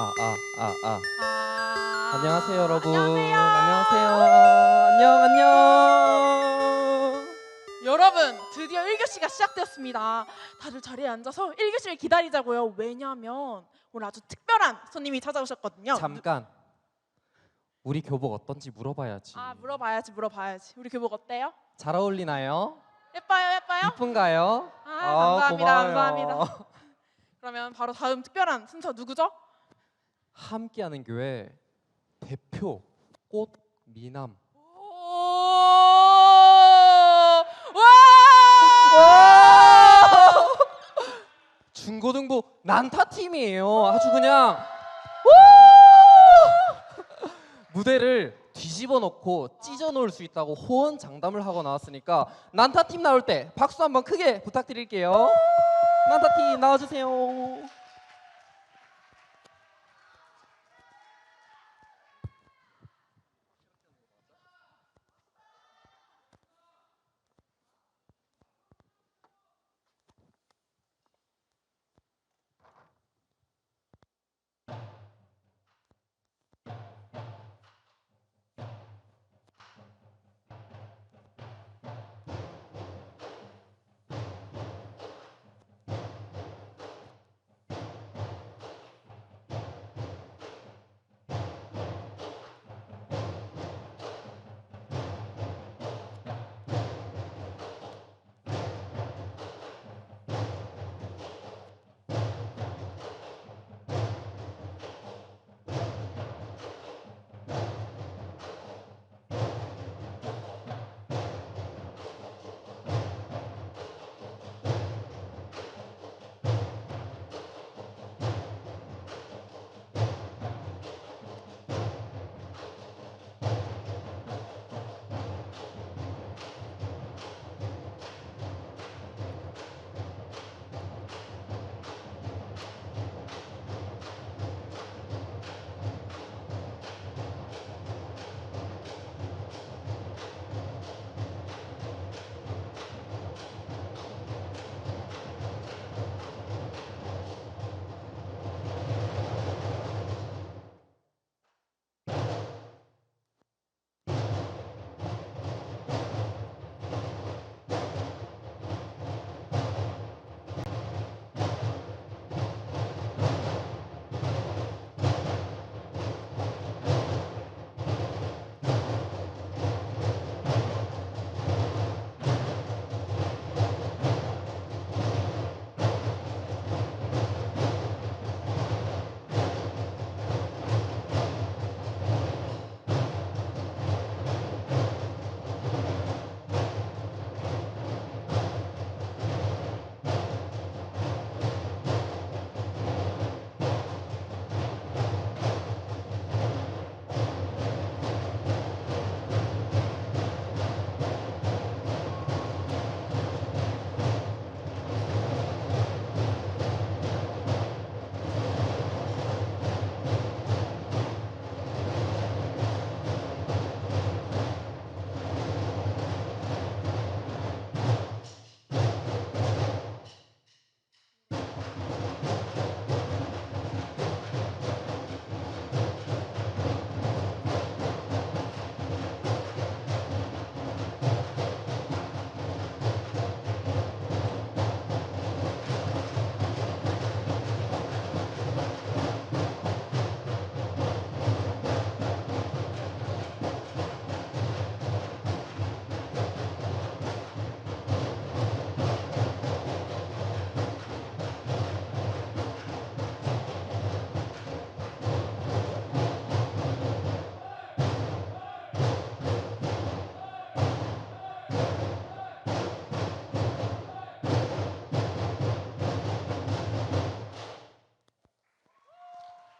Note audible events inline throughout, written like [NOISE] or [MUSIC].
아, 아, 아, 아. 아... 안녕하세요, 여러분. 안녕하세요. 안녕하세요. 안녕, 안녕. 여러분, 드디어 1교시가 시작되었습니다. 다들 자리에 앉아서 1교시를 기다리자고요. 왜냐하면 오늘 아주 특별한 손님이 찾아오셨거든요. 잠깐. 우리 교복 어떤지 물어봐야지. 아, 물어봐야지, 물어봐야지. 우리 교복 어때요? 잘 어울리나요? 예뻐요, 예뻐요? 이쁜가요? 아, 감사합니다, 고마워요. 감사합니다. 그러면 바로 다음 특별한 순서 누구죠? 함께하는 교회 대표 꽃 미남. 중고등부 난타 팀이에요. 아주 그냥 무대를 뒤집어 놓고 찢어 놓을 수 있다고 호언 장담을 하고 나왔으니까 난타 팀 나올 때 박수 한번 크게 부탁드릴게요. 난타 팀 나와주세요.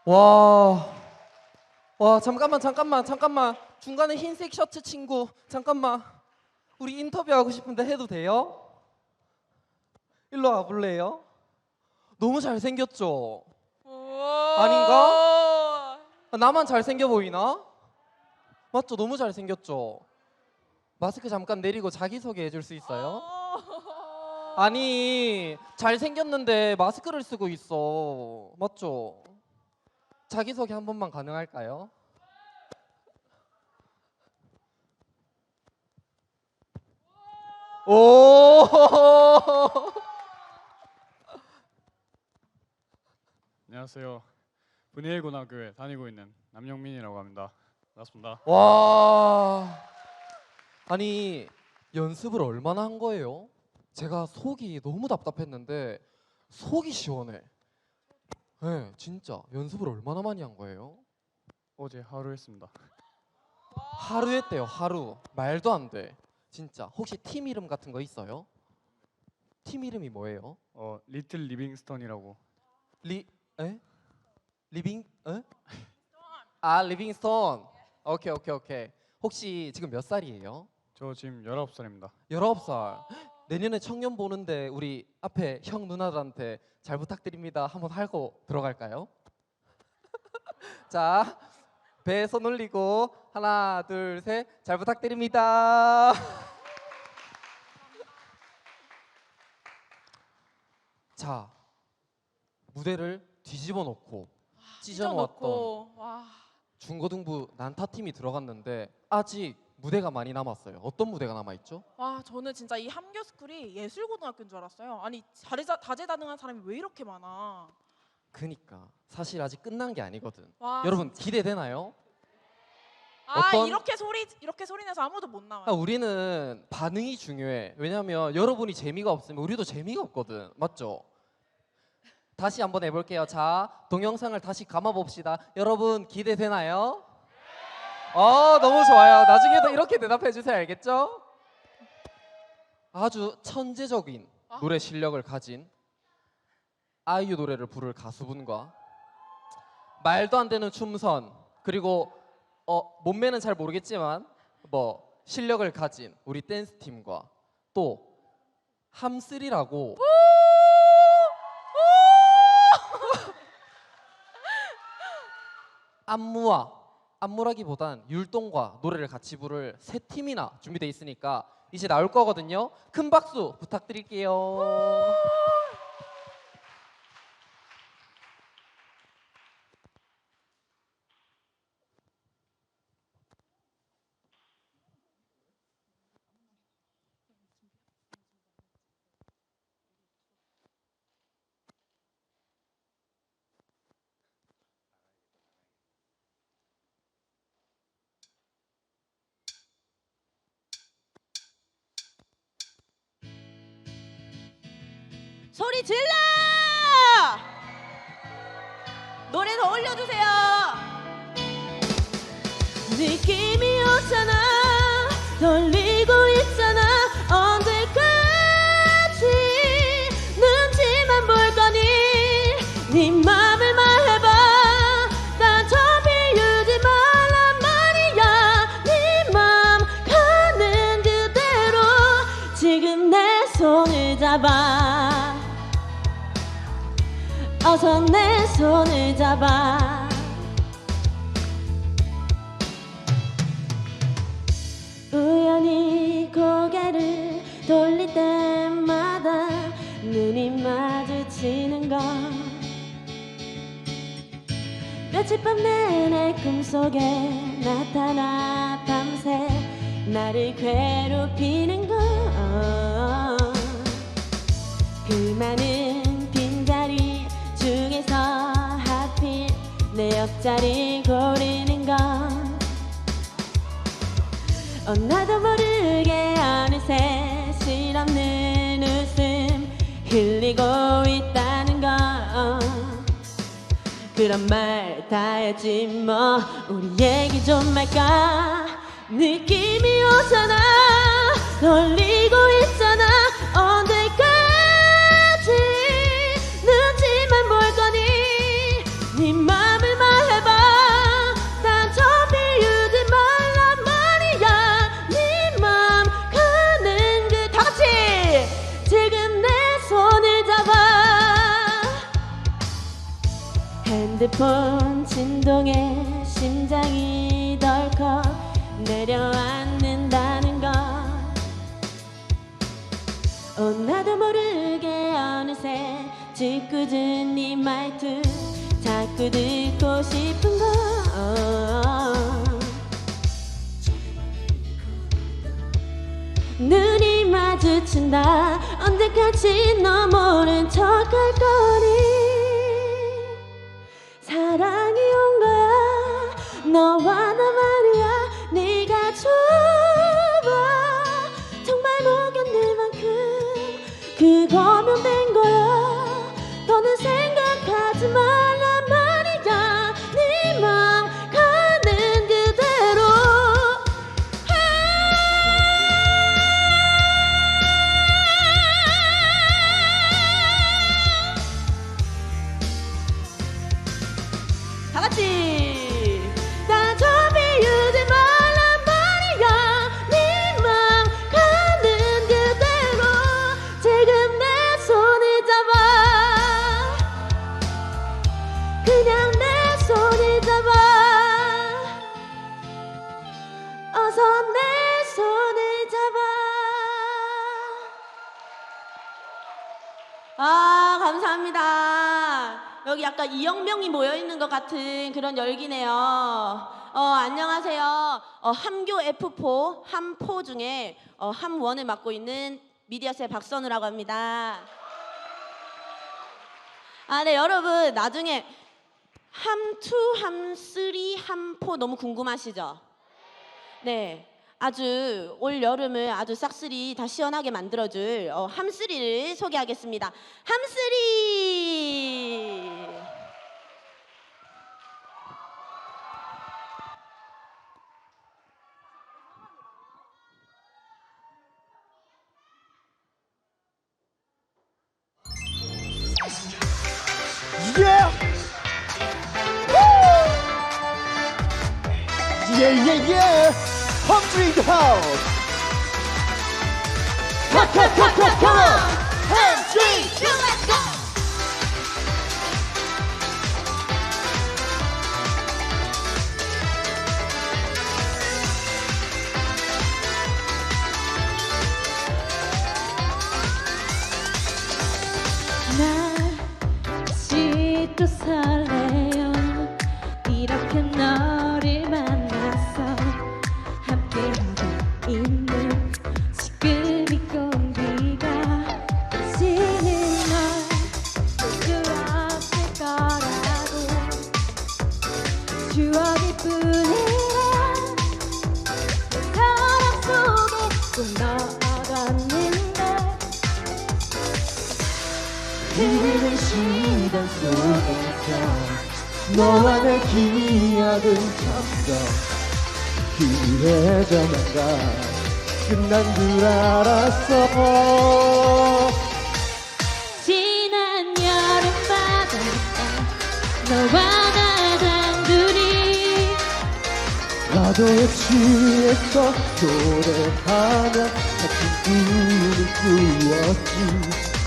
와, 와 잠깐만 잠깐만 잠깐만 중간에 흰색 셔츠 친구 잠깐만 우리 인터뷰하고 싶은데 해도 돼요? 일로 와볼래요? 너무 잘생겼죠? 아닌가? 아, 나만 잘생겨 보이나? 맞죠? 너무 잘생겼죠? 마스크 잠깐 내리고 자기소개 해줄 수 있어요? 아니 잘생겼는데 마스크를 쓰고 있어 맞죠? 자기소개 한 번만 가능할까요? 오! 안녕하세요. 분이엘 고등학교에 다니고 있는 남영민이라고 합니다. 반갑습니다. 와. 아니, 연습을 얼마나 한 거예요? 제가 속이 너무 답답했는데 속이 시원해. 네, 진짜 연습을 얼마나 많이 한 거예요? 어제 하루 했습니다. 하루 했대요, 하루. 말도 안 돼. 진짜. 혹시 팀 이름 같은 거 있어요? 팀 이름이 뭐예요? 어 리틀 리빙스턴이라고 리, 에? 리빙, 에? 아, 리빙스톤. 오케이, 오케이, 오케이. 혹시 지금 몇 살이에요? 저 지금 19살입니다. 19살. 내년에 청년 보는데 우리 앞에 형 누나들한테 잘 부탁드립니다. 한번 하고 들어갈까요? [LAUGHS] 자, 배에 손 올리고 하나, 둘, 셋. 잘 부탁드립니다. [LAUGHS] 자, 무대를 뒤집어 놓고 찢어 놓았던 찢어놓고 와 중고등부 난타 팀이 들어갔는데 아직 무대가 많이 남았어요. 어떤 무대가 남아 있죠? 와 저는 진짜 이 함교 스쿨이 예술고등학교인 줄 알았어요. 아니 다재자, 다재다능한 사람이 왜 이렇게 많아? 그니까 사실 아직 끝난 게 아니거든. 와 여러분 기대되나요? 아 어떤- 이렇게 소리 이렇게 소리 내서 아무도 못 나와요. 아, 우리는 반응이 중요해. 왜냐하면 여러분이 재미가 없으면 우리도 재미가 없거든. 맞죠? 다시 한번 해볼게요. 자, 동영상을 다시 감아 봅시다. 여러분 기대되나요? 어, 너무 좋아요. 나중에도 이렇게 대답해 주세요. 알겠죠? 아주 천재적인 아. 노래 실력을 가진 아이유 노래를 부를 가수분과 말도 안 되는 춤선 그리고 어, 몸매는 잘 모르겠지만 뭐 실력을 가진 우리 댄스 팀과 또 함쓰리라고 안무와 안무라기보단 율동과 노래를 같이 부를 세 팀이나 준비돼 있으니까 이제 나올 거거든요. 큰 박수 부탁드릴게요. 소리 질러! 노래 더 올려주세요. 느낌이 오잖아, 떨리고 있잖아. 언제까지 눈치만 볼 거니? 네 맘을 말해봐. 난저 비우지 말란 말이야. 네 맘 가는 그대로 지금 내 손을 잡아. 어서 내 손을 잡아. 우연히 고개를 돌릴 때마다 눈이 마주치는 건 며칠 밤 내내 꿈속에 나타나 밤새 나를 괴롭히는 건그 많은 옆자리 고르는 건 어, 나도 모르게 어느새 실없는 웃음 흘리고 있다는 건 그런 말 다 했지 뭐. 우리 얘기 좀 할까? 느낌이 오잖아 떨리고 있잖 핸드폰 진동에 심장이 덜컥 내려앉는다는 것. 어, 나도 모르게 어느새 짓궂은 네 말투 자꾸 듣고 싶은 걸 눈이 마주친다. 언제까지 너 모른 척할 거니 것 같은 그런 열기네요. 어 안녕하세요. 어, 함교 F4 함포 중에 어, 함원을 맡고 있는 미디어셀 박선우라고 합니다. 아 네 여러분 나중에 함2, 함3, 함포 너무 궁금하시죠? 네. 아주 올 여름을 아주 싹쓸이 다 시원하게 만들어줄 어, 함쓰리를 소개하겠습니다. 함쓰리! Yeah, yeah, yeah! In the house! Come, come, come, come, come on! One, 길해져만 가 끝난 줄 알았어. 지난 여름 바닷가 너와 나 단둘이 파도에 취해서 노래하며 같은 꿈을 꾸었지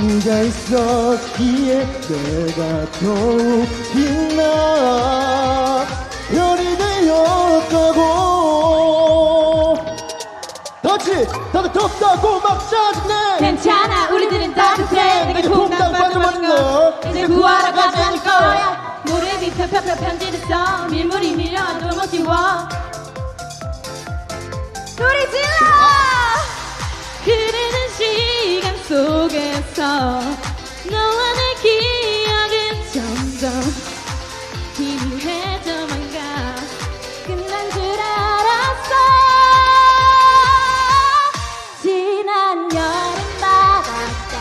네가 있었기에 내가 더욱 빛나 별이 되었다고. 덥지 나도 덥다고 막 짜증내 괜찮아 우리들은 따뜻해 너와 내 기억은 점점 희미해져만 가. 끝난 줄 알았어. 지난 여름 바닷가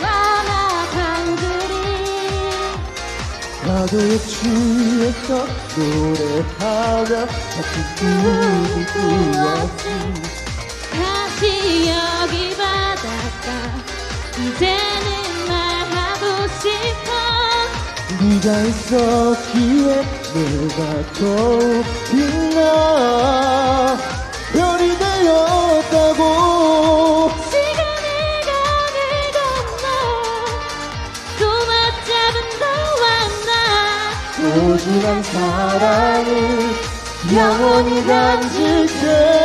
너와 나 단둘이 파도에 취해서 노래하며 같은 꿈을 꾸었지. 다시 여기 바닷가 이제는 말하고 싶어. 네가 있었기에 내가 더욱 빛나 별이 되었다고. 시간을 가을 건너. 또 맞잡은 너와 나. 소중한 사랑을 영원히 간직해줘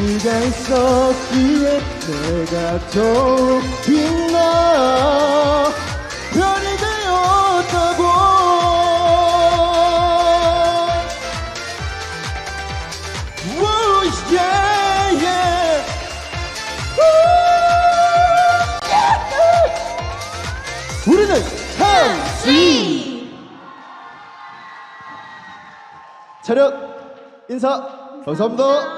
네가 있었기에 내가 더욱 빛나. 별이 되었다고. 우리는 한지 차렷. 인사. 감사합니다.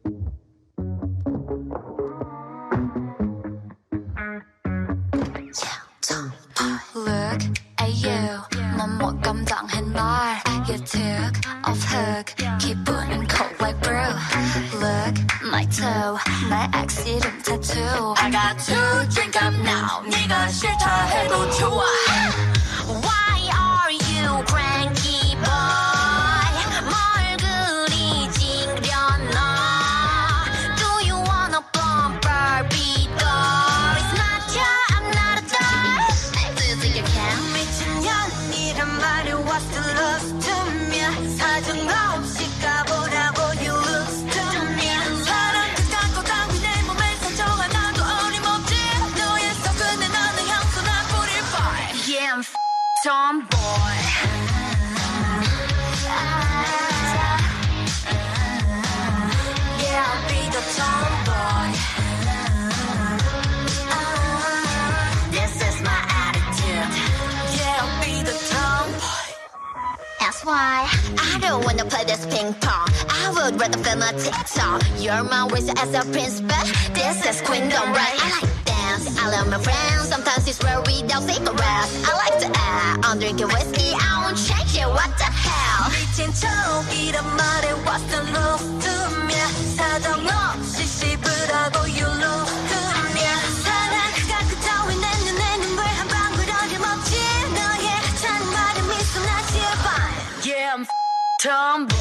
why I don't wanna play this ping pong. I would rather film a TikTok. You're my wish as a prince, but this is queendom, right? I like dance, I love my friends. Sometimes it's where we don't cigarettes. I like to act. I'm drinking whiskey, I won't change it. What the hell? 미친 척 이런 말에 what's the look to me? 사정 없이 Tumble.